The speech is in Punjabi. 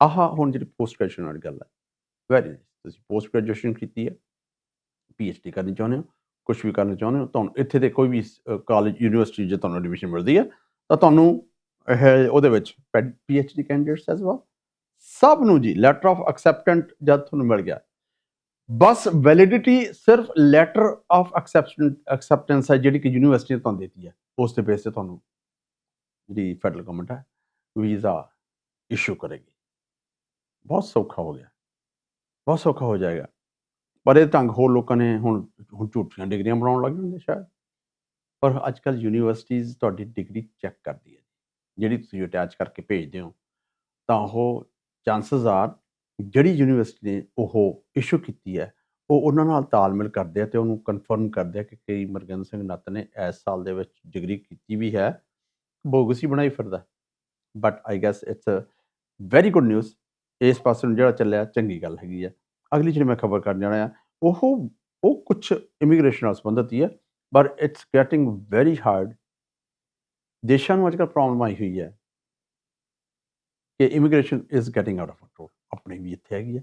ਆਹ ਹੁਣ ਜਿਹੜੀ ਪੋਸਟ ਗ੍ਰੈਜੂਏਸ਼ਨ ਵਾਲੀ ਗੱਲ ਹੈ ਵੈਰੀ ਤੁਸੀਂ ਪੋਸਟ ਗ੍ਰੈਜੂਏਸ਼ਨ ਕੀਤੀ ਹੈ ਪੀਐਚਡੀ ਕਰਨੀ ਚਾਹੁੰਦੇ ਹੋ ਕੁਝ ਵੀ ਕਰਨਾ ਚਾਹੁੰਦੇ ਹੋ, ਤੁਹਾਨੂੰ ਇੱਥੇ ਦੇ ਕੋਈ ਵੀ ਕਾਲਜ ਯੂਨੀਵਰਸਿਟੀ ਜੇ ਤੁਹਾਨੂੰ ਐਡਮਿਸ਼ਨ ਮਿਲਦੀ ਹੈ, ਤਾਂ ਤੁਹਾਨੂੰ ਇਹ ਉਹਦੇ ਵਿੱਚ ਪੀਐਚਡੀ ਕੈਂਡੀਡੇਟਸ ਐਸ ਵੈਲ ਸਭ ਨੂੰ ਜੀ ਲੈਟਰ ਆਫ ਐਕਸੈਪਟੈਂਟ ਜਦ ਤੁਹਾਨੂੰ ਮਿਲ ਗਿਆ, ਬਸ ਵੈਲਿਡਿਟੀ ਸਿਰਫ ਲੈਟਰ ਆਫ ਐਕਸੈਪਟੈਂਸ ਐਕਸੈਪਟੈਂਸ ਹੈ ਜਿਹੜੀ ਕਿ ਯੂਨੀਵਰਸਿਟੀ ਨੇ ਤੁਹਾਨੂੰ ਦਿੱਤੀ ਹੈ, ਉਸ ਦੇ ਬੇਸ ਤੇ ਤੁਹਾਨੂੰ ਜਿਹੜੀ ਫੈਡਰਲ ਗਵਰਨਮੈਂਟ ਹੈ ਵੀਜ਼ਾ ਇਸ਼ੂ ਕਰੇਗੀ। ਬਹੁਤ ਸੌਖਾ ਹੋ ਗਿਆ। ਬਹੁਤ ਸੌਖਾ ਹੋ ਜਾਏਗਾ। ਪਰ ਇਹ ਢੰਗ ਹੋਰ ਲੋਕਾਂ ਨੇ ਹੁਣ ਹੁਣ ਝੂਠੀਆਂ ਡਿਗਰੀਆਂ ਬਣਾਉਣ ਲੱਗ ਜਾਂਦੇ ਸ਼ਾਇਦ। ਪਰ ਅੱਜ ਕੱਲ ਯੂਨੀਵਰਸਿਟੀਜ਼ ਤੁਹਾਡੀ ਡਿਗਰੀ ਚੈੱਕ ਕਰਦੀ ਹੈ। ਜਿਹੜੀ ਤੁਸੀਂ ਅਟੈਚ ਕਰਕੇ ਭੇਜਦੇ ਹੋ, ਤਾਂ ਉਹ ਚਾਂਸਸ ਆਰ ਜਿਹੜੀ ਯੂਨੀਵਰਸਿਟੀ ਨੇ ਉਹ ਇਸ਼ੂ ਕੀਤੀ ਹੈ, ਉਹ ਉਹਨਾਂ ਨਾਲ ਤਾਲਮੇਲ ਕਰਦੇ ਆ ਤੇ ਉਹਨੂੰ ਕਨਫਰਮ ਕਰਦੇ ਆ ਕਿ ਕਈ ਮਰਗਨ ਸਿੰਘ ਨੱਤ ਨੇ ਇਸ ਸਾਲ ਦੇ ਵਿੱਚ ਡਿਗਰੀ ਕੀਤੀ ਵੀ ਹੈ। ਬੋਗਸ ਹੀ ਬਣਾਈ ਫਿਰਦਾ। But I guess it's a very good news ਇਸ ਪਾਸੇ ਨੂੰ ਜਿਹੜਾ ਚੱਲਿਆ, ਚੰਗੀ ਗੱਲ ਹੈਗੀ ਆ। ਅਗਲੀ ਜਿਹੜੀ ਮੈਂ ਖਬਰ ਕਰਨ ਜਾਣਾ ਆ, ਉਹ ਉਹ ਕੁਝ ਇਮੀਗ੍ਰੇਸ਼ਨ ਨਾਲ ਸੰਬੰਧਿਤ ਹੀ ਹੈ ਪਰ ਇਟਸ ਗੈਟਿੰਗ ਵੈਰੀ ਹਾਰਡ ਦੇਸ਼ਾਂ ਨੂੰ ਅੱਜਕੱਲ ਪ੍ਰੋਬਲਮ ਆਈ ਹੋਈ ਹੈ ਕਿ immigration is getting out of control ਆਪਣੇ ਵੀ ਇੱਥੇ ਹੈਗੀ ਹੈ